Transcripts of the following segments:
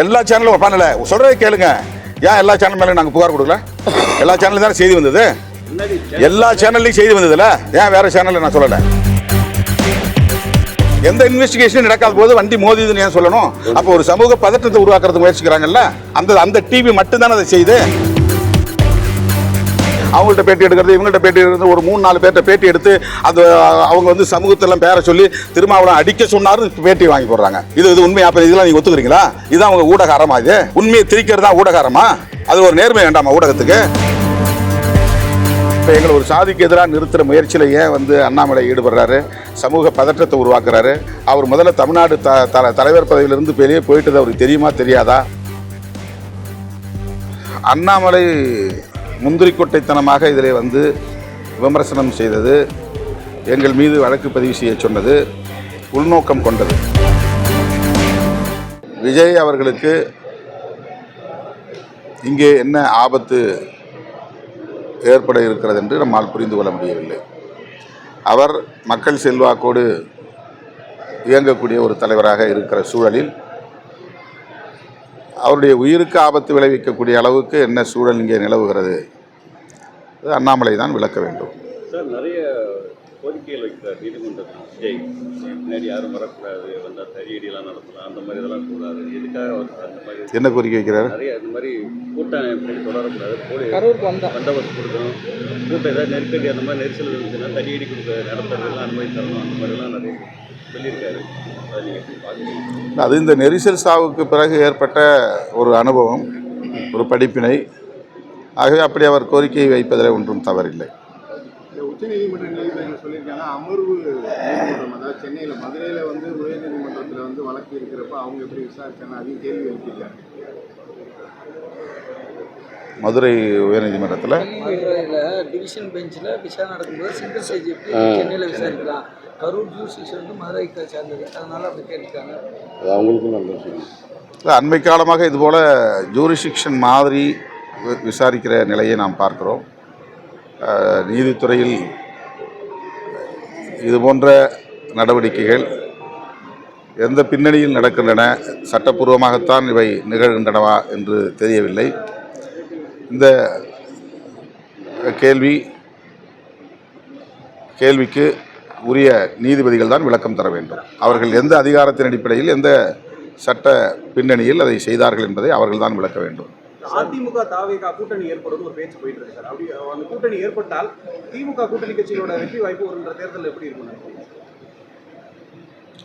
எல்லா சேனலும் பண்ணல சொல்றதை கேளுங்க. ஏன் எல்லா சேனல் மேலே நாங்கள் புகார் கொடுக்கல? எல்லா சேனலும் தானே செய்தி வந்தது? எல்லா சேனல்லையும் செய்தி வந்ததுல? ஏன் வேற சேனலில் நான் சொல்லல? எந்த இன்வெஸ்டிகேஷன் நடக்காத போது வண்டி மோதிதுன்னு ஏன் சொல்லணும்? அப்போ ஒரு சமூக பதற்றத்தை உருவாக்குறதுக்கு முயற்சிக்கிறாங்கல்ல? அந்த அந்த டிவி மட்டும்தானே அதை செய்யுது? அவங்கள்ட்ட பேட்டி எடுக்கிறது இவங்கள்ட்ட பேட்டி எடுக்கிறது ஒரு மூணு நாலு பேர்ட்ட பேட்டி எடுத்து அந்த அவங்க வந்து சமூகத்தெல்லாம் பேரை சொல்லி திருமாவளம் அடிக்க சொன்னாரு பேட்டி வாங்கி போடுறாங்க. இது இது உண்மையா? இதெல்லாம் நீங்க ஒத்துக்கிறீங்களா? இதான் அவங்க ஊடகாரமா இது? உண்மையை திரிக்கிறது தான் ஊடகாரமா அது ஒரு நேர்மை வேண்டாமா ஊடகத்துக்கு? இப்போ எங்களை ஒரு சாதிக்கு எதிராக நிறுத்துகிற முயற்சியில் ஏன் வந்து அண்ணாமலை ஈடுபடுறாரு? சமூக பதற்றத்தை உருவாக்குறாரு. அவர் முதல்ல தமிழ்நாடு த த- தலைவர் பதவியிலிருந்து வெளியே போயிட்டது அவருக்கு தெரியுமா தெரியாதா? அண்ணாமலை முந்திரிக்கொட்டைத்தனமாக இதில் வந்து விமர்சனம் செய்தது எங்கள் மீது வழக்கு பதிவு செய்ய சொன்னது உள்நோக்கம் கொண்டது. விஜய் அவர்களுக்கு இங்கே என்ன ஆபத்து ஏற்பட இருக்கிறது என்று நம்மால் புரிந்து கொள்ள முடியவில்லை. அவர் மக்கள் செல்வாக்கோடு இயங்கக்கூடிய ஒரு தலைவராக இருக்கிற சூழலில் அவருடைய உயிருக்கு ஆபத்து விளைவிக்கக்கூடிய அளவுக்கு என்ன சூழல் இங்கே நிலவுகிறது? அது அண்ணாமலை தான் விளக்க வேண்டும். சார் நிறைய கோரிக்கைகள் வைக்கிறார் நீதிமன்றத்தில் விஜய் பின்னாடி யாரும் வரக்கூடாது வந்தால் தடியடியெல்லாம் நடத்தலாம் அந்த மாதிரி இதெல்லாம் கூடாது. எதுக்காக அவர் அந்த மாதிரி என்ன கோரிக்கை வைக்கிறார்? நிறைய இந்த மாதிரி கூட்டம் பின்னாடி தொடரக்கூடாது. போலி கரூருக்கு வந்தா. பந்தோபஸ்து கொடுக்கணும். கூட்டம் ஏதாவது நெருக்கடி அந்த மாதிரி நெரிசல் இருந்துச்சுன்னா தடியடி கொடுக்க நடத்துறதுலாம் அனுமதி தரணும். அந்த மாதிரிலாம் நிறைய அதை இந்த நெரிசல் சாவுக்கு பிறகு ஏற்பட்ட ஒரு அனுபவம் ஒரு படிப்பினை. ஆகவே அப்படி அவர் கோரிக்கை வைப்பதில் ஒன்றும் தவறில்லை. உச்சநீதிமன்ற நீதிபதிகள் சொல்லியிருக்காங்க அமர்வு நீதிமன்றம் அதாவது சென்னையில் மதுரையில் வந்து உயர்நீதிமன்றத்தில் வந்து வழக்கு இருக்கிறப்ப அவங்க எப்படி விசாரிச்சாங்க? அதையும் கேள்வி எழுப்பியிருக்காங்க மதுரை உயர்நீதிமன்றத்தில் டிவிஷன் பெஞ்சில் விசாரணை நடக்கும்போது ஸ்டேஜ் எப்படி சென்னையில் விசாரிக்கலாம்? கரூர் ஜூசிஸ் வந்து மதுரைக்கு சேர்ந்தது. அதனால அப்படி கேட்டிருக்காங்க அது அவங்களுக்கும் நல்ல விஷயம். இல்லை அண்மை காலமாக இதுபோல் ஜூரிசிக்ஷன் மாதிரி வி- விசாரிக்கிற நிலையை நாம் பார்க்கிறோம். நீதித்துறையில் இது போன்ற நடவடிக்கைகள் எந்த பின்னணியில் நடக்கின்றன சட்டப்பூர்வமாகத்தான் இவை நிகழ்கின்றனவா என்று தெரியவில்லை. இந்த கேள்வி கேள்விக்கு உரிய நீதிபதிகள் தான் விளக்கம் தர வேண்டும். அவர்கள் எந்த அதிகாரத்தின் அடிப்படையில் எந்த சட்ட பின்னணியில் அதை செய்தார்கள் என்பதை அவர்கள் தான் விளக்க வேண்டும். அதிமுக தாவேகா கூட்டணி ஏற்படுறது ஒரு பேச்சு போயிட்டு இருக்கு சார். அப்படி அந்த கூட்டணி ஏற்பட்டால் திமுக கூட்டணி கட்சிகளோட வெற்றி வாய்ப்பு வருன்ற தேர்தல் எப்படி இருக்கும்?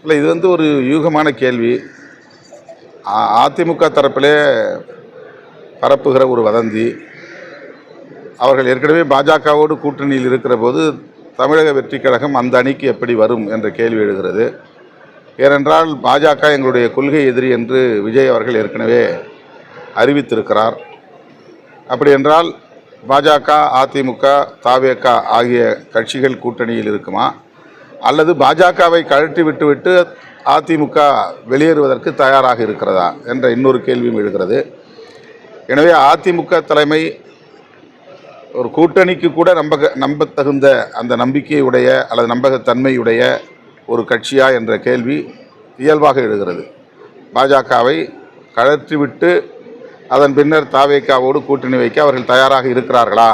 இல்லை இது வந்து ஒரு யூகமான கேள்வி. அதிமுக தரப்பிலே பரப்புகிற ஒரு வதந்தி. அவர்கள் ஏற்கனவே பாஜகவோடு கூட்டணியில் இருக்கிற போது தமிழக வெற்றி கழகம் அந்த அணிக்கு எப்படி வரும் என்ற கேள்வி எழுகிறது. ஏனென்றால் பாஜக எங்களுடைய கொள்கை எதிரி என்று விஜய் அவர்கள் ஏற்கனவே அறிவித்திருக்கிறார். அப்படி என்றால் பாஜக அதிமுக தாவேக ஆகிய கட்சிகள் கூட்டணியில் இருக்குமா? அல்லது பாஜகவை கழட்டி விட்டுவிட்டு அதிமுக வெளியேறுவதற்கு தயாராக இருக்கிறதா? என்ற இன்னொரு கேள்வியும் எழுகிறது. எனவே அதிமுக தலைமை ஒரு கூட்டணிக்கு கூட நம்பக நம்பத்தகுந்த அந்த நம்பிக்கையுடைய அல்லது நம்பகத்தன்மையுடைய ஒரு கட்சியா என்ற கேள்வி இயல்பாக எழுகிறது. பாஜகவை கழற்றிவிட்டு அதன் பின்னர் தாவேக்காவோடு கூட்டணி வைக்க அவர்கள் தயாராக இருக்கிறார்களா?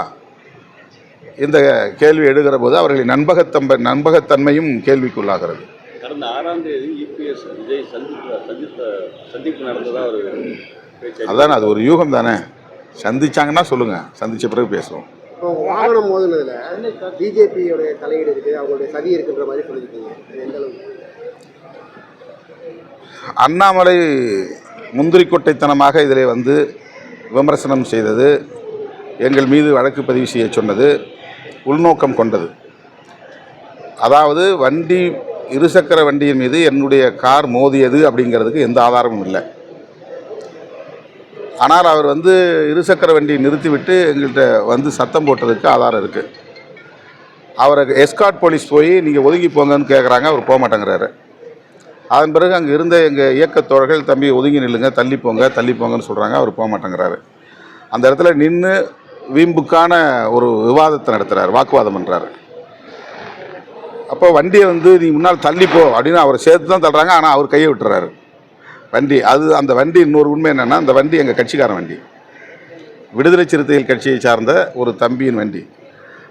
இந்த கேள்வி எழுகிற போது அவர்களின் நண்பகத்தம்ப நண்பகத்தன்மையும் கேள்விக்குள்ளாகிறது. கடந்த ஆறாம் தேதி இபிஎஸ் விஜய் சந்தித்த சந்திப்பு நடந்ததா ஒரு பேச்சு? அதான் அது ஒரு யூகம் தானே சந்திச்சாங்கன்னா சொல்லுங்க. சந்திச்ச பிறகு பேசுவோம். வாகனம் மோதினதுல பிஜேபியோட தலையீடு இருக்கு. அவங்களுடைய சதி இருக்குன்ற மாதிரி சொல்லியிருக்கீங்க. அண்ணாமலை முந்திரிக்கொட்டைத்தனமாக இதில் வந்து விமர்சனம் செய்தது எங்கள் மீது வழக்கு பதிவு செய்ய சொன்னது உள்நோக்கம் கொண்டது. அதாவது வண்டி இருசக்கர வண்டியின் மீது என்னுடைய கார் மோதியது அப்படிங்கிறதுக்கு எந்த ஆதாரமும் இல்லை. ஆனால் அவர் வந்து இருசக்கர வண்டியை நிறுத்திவிட்டு எங்கள்கிட்ட வந்து சத்தம் போட்டதுக்கு ஆதாரம் இருக்குது அவரை எஸ்காட் போலீஸ் போய் நீங்கள் ஒதுங்கி போங்கன்னு கேட்குறாங்க அவர் போக மாட்டேங்கிறாரு. அதன் பிறகு அங்கே இருந்த எங்கள் இயக்கத்தோழர்கள் தம்பி ஒதுங்கி நில்லுங்க தள்ளி போங்க தள்ளி போங்கன்னு சொல்கிறாங்க அவர் போக மாட்டேங்கிறாரு. அந்த இடத்துல நின்று வீம்புக்கான ஒரு விவாதத்தை நடத்துகிறார் வாக்குவாதம் பண்ணுறாரு அப்போ வண்டியை வந்து நீ முன்னால் தள்ளிப்போ அப்படின்னு அவரை சேர்த்து தான் தள்ளுறாங்க ஆனால் அவர் கையை விட்டுறாரு. வண்டி அது அந்த வண்டி இன்னொரு உண்மை என்னென்னா அந்த வண்டி எங்கள் கட்சிக்காரன் வண்டி. விடுதலை சிறுத்தைகள் கட்சியை சார்ந்த ஒரு தம்பியின் வண்டி.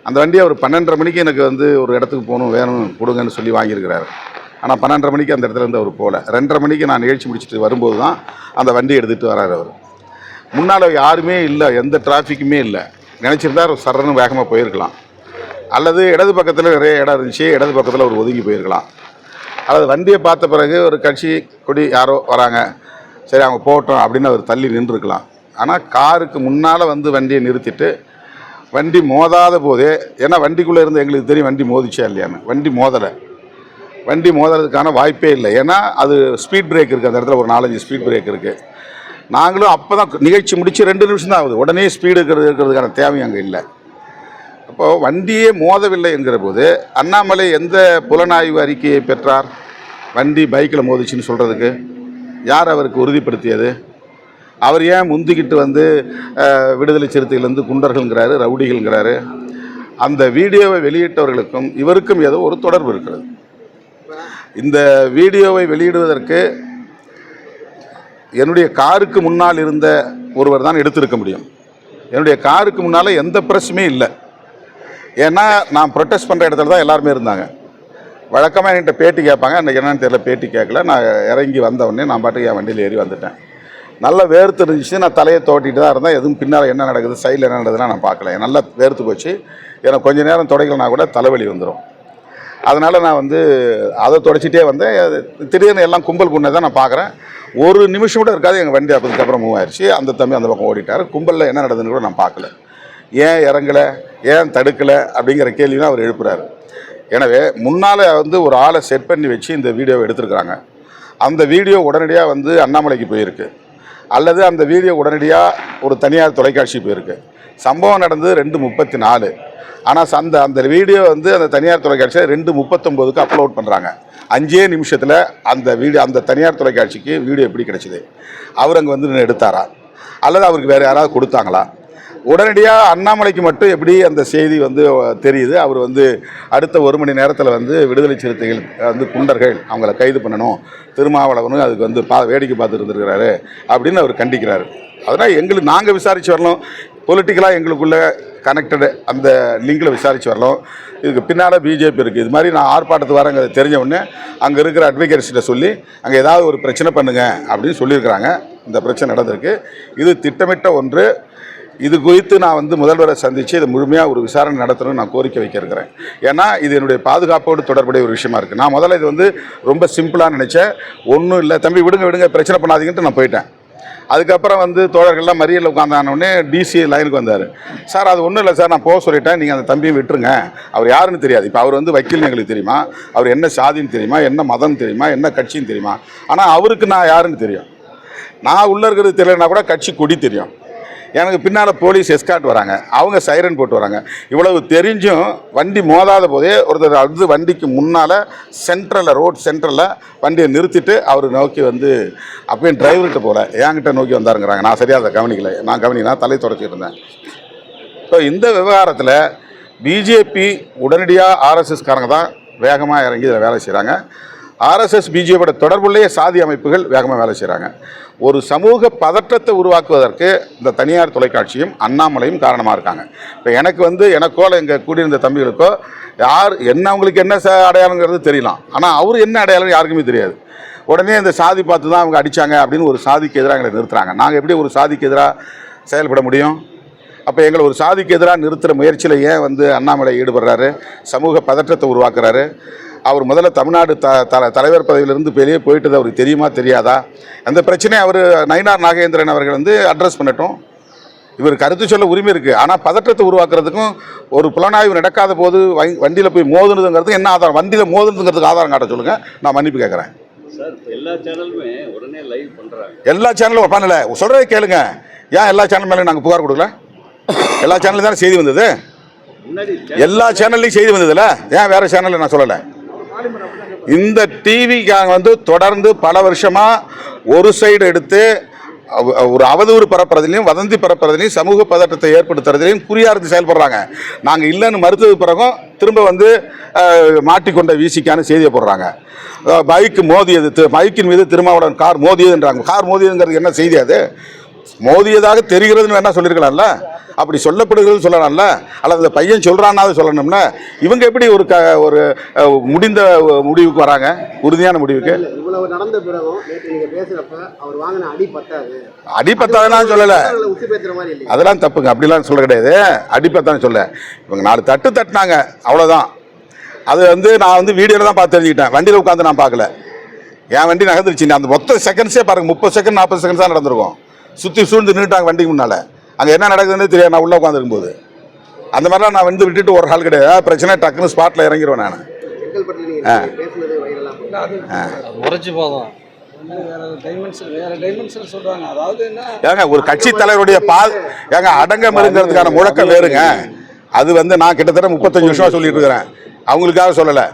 அந்த வண்டி அவர் பன்னெண்டரை மணிக்கு எனக்கு வந்து ஒரு இடத்துக்கு போகணும் வேணும் கொடுங்கன்னு சொல்லி வாங்கியிருக்கிறாரு. ஆனால் பன்னெண்டரை மணிக்கு அந்த இடத்துல இருந்து அவர் போகல. ரெண்டரை மணிக்கு நான் நிகழ்ச்சி முடிச்சுட்டு வரும்போது தான் அந்த வண்டி எடுத்துகிட்டு வராரு அவர். முன்னால் யாருமே இல்லை எந்த டிராஃபிக்குமே இல்லை. நினச்சிருந்தா அவர் சரன்னு வேகமாக போயிருக்கலாம். அல்லது இடது பக்கத்தில் நிறைய இடம் இருந்துச்சு இடது பக்கத்தில் அவர் ஒதுங்கி போயிருக்கலாம். அல்லது வண்டியை பார்த்த பிறகு ஒரு கட்சி கொடி யாரோ வராங்க. சரி அவங்க போகட்டும் அப்படின்னு அவர் தள்ளி நின்றுருக்கலாம். ஆனால் காருக்கு முன்னால் வந்து வண்டியை நிறுத்திட்டு வண்டி மோதாத போதே ஏன்னா வண்டிக்குள்ளே இருந்து எங்களுக்கு தெரியும் வண்டி மோதிச்சா இல்லையான்னு. வண்டி மோதலை. வண்டி மோதுறதுக்கான வாய்ப்பே இல்லை. ஏன்னா அது ஸ்பீட் பிரேக் இருக்குது அந்த இடத்துல ஒரு நாலஞ்சு ஸ்பீட் பிரேக் இருக்குது நாங்களும் அப்போ தான் நிகழ்ச்சி முடித்து ரெண்டு நிமிஷம் தான் ஆகுது. உடனே ஸ்பீடு இருக்கிறது இருக்கிறதுக்கான தேவை அங்கே இல்லை. அப்போது வண்டியே மோதவில்லை என்கிற போது அண்ணாமலை எந்த புலனாய்வு அறிக்கையை பெற்றார்? வண்டி பைக்கில் மோதிச்சுன்னு சொல்கிறதுக்கு யார் அவருக்கு உறுதிப்படுத்தியது? அவர் ஏன் முந்திக்கிட்டு வந்து விடுதலை சிறுத்தையிலேருந்து குண்டர்கள்ங்கிறாரு ரவுடிகள்ங்கிறாரு? அந்த வீடியோவை வெளியிட்டவர்களுக்கும் இவருக்கும் ஏதோ ஒரு தொடர்பு இருக்கிறது. இந்த வீடியோவை வெளியிடுவதற்கு என்னுடைய காருக்கு முன்னால் இருந்த ஒருவர் தான் எடுத்திருக்க முடியும். என்னுடைய காருக்கு முன்னால் எந்த பிரச்சனையும் இல்லை. ஏன்னா நான் ப்ரொட்டஸ்ட் பண்ணுற இடத்துல தான் எல்லாருமே இருந்தாங்க. வழக்கமாக என்கிட்ட பேட்டி கேட்பாங்க. அன்றைக்கி என்னன்னு தெரியல பேட்டி கேட்கல. நான் இறங்கி வந்த உடனே நான் பாட்டுக்கு என் வண்டியில் ஏறி வந்துட்டேன். நல்லா வேர்த்து இருந்துச்சு. நான் தலையை தோட்டிட்டு தான் இருந்தேன். எதுவும் பின்னால் என்ன நடக்குது சைடில் என்ன நடக்குதுன்னா நான் பார்க்கல. நல்லா வேர்த்து போச்சு. எனக்கு கொஞ்ச நேரம் துடைக்கலனா கூட தலைவலி வந்துடும் அதனால் நான் வந்து அதை தொடச்சிட்டே வந்தேன். திடீர்னு எல்லாம் கும்பல் பண்ணதை தான் நான் பார்க்குறேன். ஒரு நிமிஷம் கூட இருக்காது. எங்கள் வண்டி அதுக்கப்புறம் மூவ் ஆயிடுச்சு அந்த தம்பி அந்த பக்கம் ஓடிட்டார். கும்பலில் என்ன நடந்ததுன்னு கூட நான் பார்க்கல. ஏன் இறங்கலை? ஏன் தடுக்கலை? அப்படிங்கிற கேள்வியும் அவர் எழுப்புறாரு. எனவே முன்னால் வந்து ஒரு ஆளை செட் பண்ணி வச்சு இந்த வீடியோவை எடுத்திருக்கிறாங்க. அந்த வீடியோ உடனடியாக வந்து அண்ணாமலைக்கு போயிருக்கு. அல்லது அந்த வீடியோ உடனடியாக ஒரு தனியார் தொலைக்காட்சி போயிருக்கு. சம்பவம் நடந்தது ரெண்டு முப்பத்தி நாலு ஆனால் அந்த அந்த வீடியோ வந்து அந்த தனியார் தொலைக்காட்சியில் ரெண்டு முப்பத்தொம்போதுக்கு அப்லோட் பண்ணுறாங்க அஞ்சே நிமிஷத்தில் அந்த வீடியோ அந்த தனியார் தொலைக்காட்சிக்கு வீடியோ எப்படி கிடைச்சிது? அவர் அங்கே வந்து எடுத்தாரா? அல்லது அவருக்கு வேறு யாராவது கொடுத்தாங்களா? உடனடியாக அண்ணாமலைக்கு மட்டும் எப்படி அந்த செய்தி வந்து தெரியுது? அவர் வந்து அடுத்த ஒரு மணி நேரத்தில் வந்து விடுதலை சிறுத்தைகள் வந்து குண்டர்கள் அவங்கள கைது பண்ணணும். திருமாவளவனும் அதுக்கு வந்து பா வேடிக்கை பார்த்துட்டு இருந்திருக்கிறாரு அப்படின்னு அவர் கண்டிக்கிறாரு. அதனால் எங்களுக்கு நாங்கள் விசாரித்து வரலாம் பொலிட்டிக்கலாக எங்களுக்குள்ளே கனெக்டடு அந்த லிங்கில் விசாரித்து வரலாம் இதுக்கு பின்னால் பிஜேபி இருக்குது இது மாதிரி நான் ஆர்ப்பாட்டத்துக்கு வரேங்க. தெரிஞ்ச உடனே அங்கே இருக்கிற அட்வொகேட்ஸ்கிட்ட சொல்லி அங்கே ஏதாவது ஒரு பிரச்சனை பண்ணுங்க அப்படின்னு சொல்லியிருக்கிறாங்க. இந்த பிரச்சனை நடந்திருக்கு. இது திட்டமிட்ட ஒன்று. இது குறித்து நான் வந்து முதல்வரை சந்தித்து இதை முழுமையாக ஒரு விசாரணை நடத்தணும்னு நான் கோரிக்கை வைக்கிறேன் ஏன்னா இது என்னுடைய பாதுகாப்போடு தொடர்புடைய ஒரு விஷயமா இருக்குது நான் முதல்ல இது வந்து ரொம்ப சிம்பிளாக நினச்சேன். ஒன்றும் இல்லை. தம்பி விடுங்க விடுங்க பிரச்சனை பண்ணாதீங்கன்ட்டு நான் போயிட்டேன். அதுக்கப்புறம் வந்து தோழர்கள்லாம் மறியலில் உட்காந்தானோடனே டிசி லைனுக்கு வந்தார். சார் அது ஒன்றும் இல்லை சார். நான் போக சொல்லிட்டேன். நீங்கள் அந்த தம்பியை விட்டுருங்க. அவர் யாருன்னு தெரியாது. இப்போ அவர் வந்து வக்கீல்னு எங்களுக்கு தெரியுமா? அவர் என்ன சாதின்னு தெரியுமா? என்ன மதம் தெரியுமா? என்ன கட்சின்னு தெரியுமா? ஆனால் அவருக்கு நான் யாருன்னு தெரியும். நான் உள்ளே இருக்கிறது தெரியலனா கூட கட்சி கொடி தெரியும். எனக்கு பின்னால் போலீஸ் எஸ்காட் வராங்க. அவங்க சைரன் போட்டு வராங்க. இவ்வளவு தெரிஞ்சும் வண்டி மோதாத போதே ஒருத்தர் வந்து வண்டிக்கு முன்னால் சென்ட்ரலில் ரோட் சென்ட்ரலில் வண்டியை நிறுத்திட்டு அவர் நோக்கி வந்து அப்பயும் டிரைவர்கிட்ட போகல என்கிட்ட நோக்கி வந்தாருங்கிறாங்க. நான் சரியாக அதை கவனிக்கல. நான் கவனிக்கலாம் தலை தொடச்சிட்டு இருந்தேன். ஸோ இந்த விவகாரத்தில் பிஜேபி உடனடியாக ஆர்எஸ்எஸ்காரங்க தான் வேகமாக இறங்கி இதில் வேலை செய்கிறாங்க ஆர்எஸ்எஸ் பிஜேபியோட தொடர்புள்ளேயே சாதி அமைப்புகள் வேகமாக வேலை செய்கிறாங்க ஒரு சமூக பதற்றத்தை உருவாக்குவதற்கு இந்த தனியார் தொலைக்காட்சியும் அண்ணாமலையும் காரணமாக இருக்காங்க. இப்போ எனக்கு வந்து எனக்கோ எங்கள் கூடியிருந்த தம்பிகளுக்கோ யார் என்ன அவங்களுக்கு என்ன ச- அடையாளங்கிறது தெரியலாம். ஆனால் அவர் என்ன அடையாளம் யாருக்குமே தெரியாது. உடனே இந்த சாதி பார்த்து தான் அவங்க அடித்தாங்க அப்படின்னு ஒரு சாதிக்கு எதிராக எங்களை நிறுத்துறாங்க. நாங்கள் எப்படி ஒரு சாதிக்கு எதிராக செயல்பட முடியும்? அப்போ எங்களை ஒரு சாதிக்கு எதிராக நிறுத்துகிற முயற்சியில் ஏன் வந்து அண்ணாமலை ஈடுபடுறாரு? சமூக பதற்றத்தை உருவாக்குறாரு? அவர் முதல்ல தமிழ்நாடு த த தலைவர் பதவியிலிருந்து வெளியே போயிட்டது அவருக்கு தெரியுமா தெரியாதா? அந்த பிரச்சனையை அவர் நயினார் நாகேந்திரன் அவர்கள் வந்து அட்ரஸ் பண்ணட்டும். இவர் கருத்து சொல்ல உரிமை இருக்குது ஆனால் பதற்றத்தை உருவாக்குறதுக்கும் ஒரு புலனாய்வு நடக்காத போது வண்டியில் போய் மோதுனதுங்கிறதுக்கு என்ன ஆதாரம்? வண்டியில் மோதுனதுங்கிறதுக்கு ஆதாரம் காட்ட சொல்லுங்கள் நான் மன்னிப்பு கேட்குறேன் எல்லா சேனலுமே உடனே லைவ் பண்ணுறாங்க எல்லா சேனலும் பண்ணல சொல்கிறதே கேளுங்க. ஏன் எல்லா சேனல் மேலே நாங்கள் புகார் கொடுக்கல? எல்லா சேனல்லையும் தானே செய்தி வந்தது? எல்லா சேனல்லையும் செய்தி வந்ததுல? ஏன் வேற சேனல்ல நான் சொல்லலை? இந்த டிவிக்காக வந்து தொடர்ந்து பல வருஷமா ஒரு சைடு எடுத்து ஒரு அவதூறு பரப்புறதுலையும் வதந்தி பரப்புறதுலையும் சமூக பதட்டத்தை ஏற்படுத்துறதுலையும் குறியார்ந்து செயல்படுறாங்க. நாங்கள் இல்லைன்னு மறுத்தது பிறகும் திரும்ப வந்து மாட்டிக்கொண்ட வீசிக்கான செய்தியை போடுறாங்க. பைக்கு பைக் மோதியது பைக்கின் மீது திருமாவளவன் கார் மோதியதுன்றாங்க. கார் மோதியதுங்கிறது என்ன செய்தி அது? மோதியதாக தெரிகிறதுன்னு வேணா சொல்லியிருக்கலாம்ல அப்படி சொல்லப்படுகிறது சொல்லலாம்ல? அல்லது பையன் சொல்கிறான்னாவது சொல்லணும்னா இவங்க எப்படி ஒரு க ஒரு முடிந்த முடிவுக்கு வராங்க? உறுதியான முடிவுக்கு? நடந்த பிறகும் நேற்று நீங்க பேசுறப்ப அவர் வாங்கின அடி பத்தாது. அடிப்பத்தாதான் சொல்லலை. அதெல்லாம் தப்புங்க. அப்படிலாம் சொல்ல கிடையாது. அடிப்பத்தான் சொல்ல. இவங்க நாலு தட்டு தட்டினாங்க. அவ்வளோதான் அது வந்து நான் வந்து வீடியோவில் தான் பார்த்து தெரிஞ்சுக்கிட்டேன். வண்டியில் உட்காந்து நான் பார்க்கல. என் வண்டி நகர்ந்துருச்சு. அந்த மொத்த செகண்ட்ஸே பாருங்க. முப்பது செகண்ட் நாற்பது செகண்ட்ஸ் தான் நடந்திருக்கும். சுற்றி சூழ்ந்து நின்றுட்டாங்க வண்டிக்கு முன்னால். அங்கே என்ன நடக்குதுன்னு தெரியாது நான் உள்ளே உட்காந்துருக்கும் போது அந்த மாதிரிலாம் நான் வந்து விட்டுட்டு ஒரு ஆள் கிடையாது. ஏதாவது பிரச்சனை டக்குன்னு ஸ்பாட்டில் இறங்கிடுவேன் நான். செங்கல்பட்டில் நீங்க பேசுனது வைரலா போகுது. அது உரைச்சி போதும். வந்து வேற டைமென்ஷன் வேற டைமென்ஷன் சொல்றாங்க. அதாவது என்ன? ஏங்க ஒரு கட்சி தலைவருடைய பால் ஏங்க அடங்கமருங்கிறதுக்கான முழக்கம் வேறுங்க. அது வந்து நான் கிட்டத்தட்ட முப்பத்தஞ்சு வருஷமா சொல்லிட்டு இருக்கிறேன். அவங்களுக்காக சொல்லலை.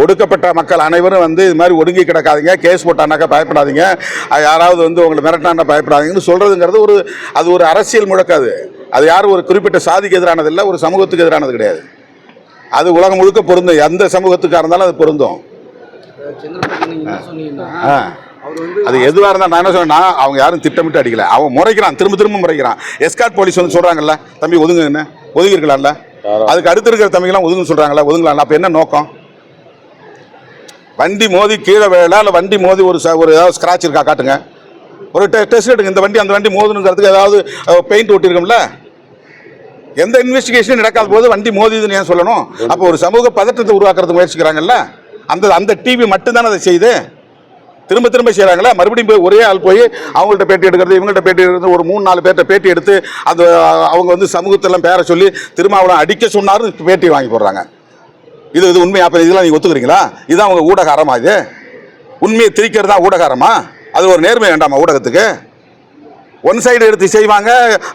ஒடுக்கப்பட்ட மக்கள் அனைவரும் வந்து இது மாதிரி ஒடுங்கி கிடக்காதீங்க கேஸ் போட்டானாக்கா பயப்படாதீங்க. அது யாராவது வந்து உங்களை மிரட்டானா பயப்படாதீங்கன்னு சொல்கிறதுங்கிறது ஒரு அது ஒரு அரசியல் முழக்காது அது. யாரும் ஒரு குறிப்பிட்ட சாதிக்கு எதிரானது இல்லை ஒரு சமூகத்துக்கு எதிரானது கிடையாது. அது உலகம் முழுக்க பொருந்தும். எந்த சமூகத்துக்காக இருந்தாலும் அது பொருந்தும். அது எதுவாக இருந்தால் நான் என்ன சொன்னேன்னா அவங்க யாரும் திட்டமிட்டு அடிக்கல. அவன் முறைக்கிறான் திரும்ப திரும்ப முறைக்கிறான். எஸ்கார்ட் போலீஸ் வந்து சொல்கிறாங்கல்ல தம்பி ஒதுங்குன்னு ஒதுங்கி இருக்கலாம்ல அதுக்கு அடுத்து இருக்கிற தம்பிங்களாம் ஒதுங்க சொல்கிறாங்களா ஒதுங்கலாம்ல. அப்போ என்ன நோக்கம்? வண்டி மோதி கீழே வேலை இல்லை வண்டி மோதி ஒரு ஒரு ஏதாவது ஸ்க்ராட்ச் இருக்கா? காட்டுங்க. ஒரு டெ டெஸ்ட் எடுங்க. இந்த வண்டி அந்த வண்டி மோதுனுங்கிறதுக்கு ஏதாவது பெயிண்ட் ஒட்டியிருக்கோம்ல எந்த இன்வெஸ்டிகேஷனும் நடக்காத போது வண்டி மோதிதுன்னு ஏன் சொல்லணும்? அப்போ ஒரு சமூக பதற்றத்தை உருவாக்குறதுக்கு முயற்சிக்கிறாங்கல்ல? அந்த அந்த டிவி மட்டும்தானே அதை செய்யுது? திரும்ப திரும்ப செய்கிறாங்களா மறுபடியும் போய் ஒரே ஆள் போய் அவங்கள்ட்ட பேட்டி எடுக்கிறது இவங்கள்ட்ட பேட்டி எடுக்கிறது ஒரு மூணு நாலு பேர்ட்ட பேட்டி எடுத்து அந்த அவங்க வந்து சமூகத்தெல்லாம் பேர சொல்லி திரும்ப அவனை அடிக்க சொன்னார் பேட்டி வாங்கி போடுறாங்க. இது இது உண்மை அப்போ இதெல்லாம் நீங்கள் ஒத்துக்கிறீங்களா? இதுதான் அவங்க ஊடகாரமா இது? உண்மையை திரிக்கிறது தான் ஊடகாரமா அது ஒரு நேர்மை வேண்டாமா ஊடகத்துக்கு? ஒன் சைடு எடுத்து செய்வாங்க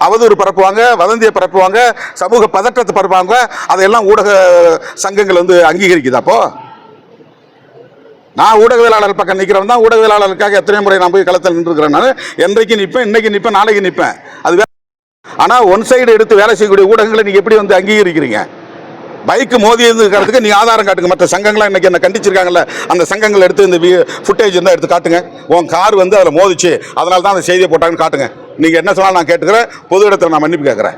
அவதூறு பரப்புவாங்க வதந்தியை பரப்புவாங்க சமூக பதற்றத்தை பரப்புவாங்க அதையெல்லாம் ஊடக சங்கங்கள் வந்து அங்கீகரிக்குதா அப்போ? நான் ஊடகவியலாளர் பக்கம் நிற்கிறவன் தான் ஊடகவியலாளருக்காக எத்தனை முறை நான் போய் களத்தில் நின்றுக்கிறேன் நான். என்றைக்கு நிற்பேன் இன்னைக்கு நிற்பேன் நாளைக்கு நிற்பேன். அது ஆனால் ஒன் சைடு எடுத்து வேலை செய்யக்கூடிய ஊடகங்களை நீங்கள் எப்படி வந்து அங்கீகரிக்கிறீங்க? பைக்கு மோதி இருக்கிறதுக்கு நீ ஆதாரம் காட்டுங்க. மற்ற சங்கங்களாம் இன்னைக்கு என்ன கண்டிச்சிருக்காங்கல்ல அந்த சங்கங்கள் எடுத்து இந்த ஃபுட்டேஜ் இருந்தால் எடுத்து காட்டுங்க. உன் கார் வந்து அதில் மோதிச்சு அதனால தான் அந்த செய்தியை போட்டாங்கன்னு காட்டுங்க. நீங்கள் என்ன சொன்னாலும் நான் கேட்டுக்கிறேன் பொது இடத்துல நான் மன்னிப்பு கேட்குறேன்.